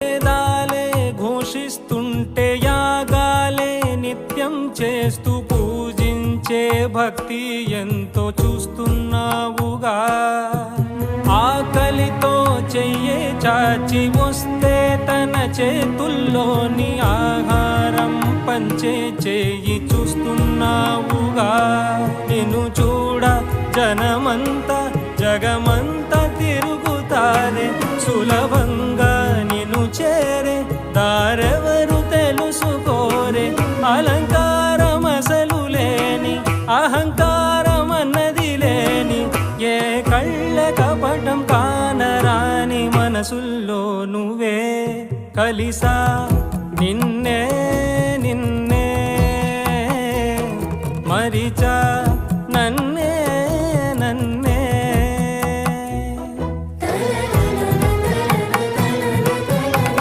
వేదాలే ఘోషిస్తుంటే యాగాలే నిత్యం చేస్తూ పూజించే భక్తి ఎంతో చూస్తున్నావుగా. ఆకలితో చెయ్యే చాచి వస్తే తన చేతుల్లోని ఆహారం పంచే చేయి చూస్తున్నావుగా. నిన్ను చూడ జనమంతా జగమంతా తిరుగుతారే సులభం చేరే దారెవరు తెలుసుకోరే అలంకారం అసలు లేని అహంకారం అన్నది లేని ఏ కళ్ళ కపటం కానరాని మనసుల్లో నువ్వే కలిసా. నిన్నే నిన్నే మరిచా నన్ను